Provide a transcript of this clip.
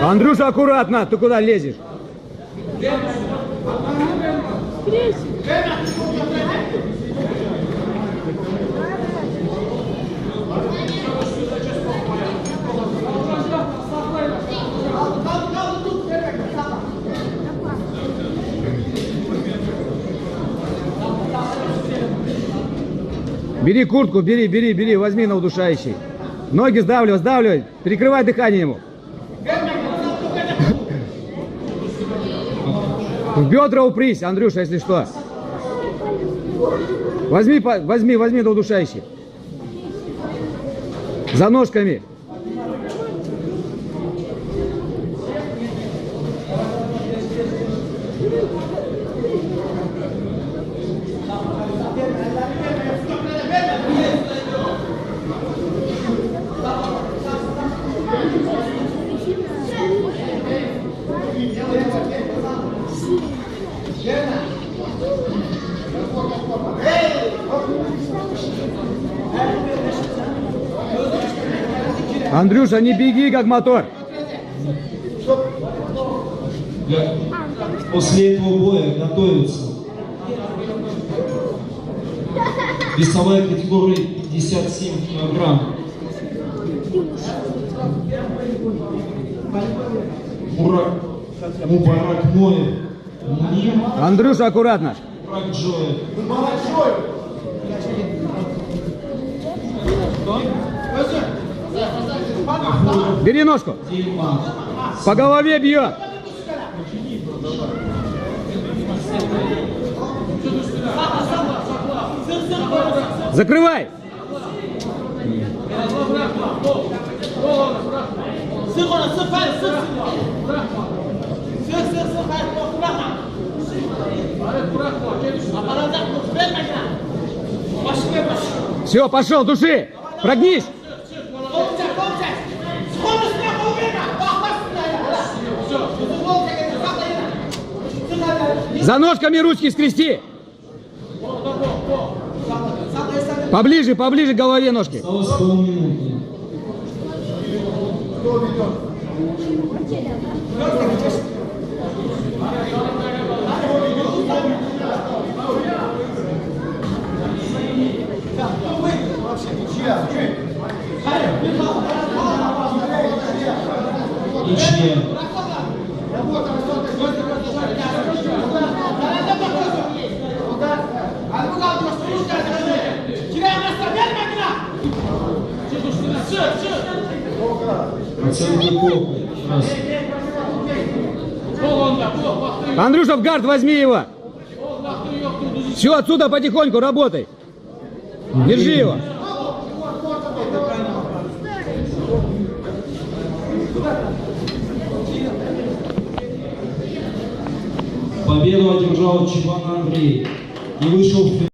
Андрюша, аккуратно, ты куда лезешь? Бери куртку, бери, бери, бери, возьми на удушающий. Ноги сдавливай, сдавливай, перекрывай дыхание ему. В бедра упрись, Андрюша, если что. Возьми, возьми, возьми на удушающий. За ножками. Андрюша, не беги, как мотор. После этого боя готовиться. Весовая категория 57 килограмм. Мурак, Мубарак Ноев. Андрюша, аккуратно. Мурак Джоев. Бери ножку. По голове бьет. Закрывай. Sık onu sık hadi За ножками ручки скрести. Поближе, поближе к голове ножки. Ничья. Андрюша, в гард возьми его. Все, отсюда потихоньку работай. Держи его. Победу одержал Чебан Андрей и вышел в.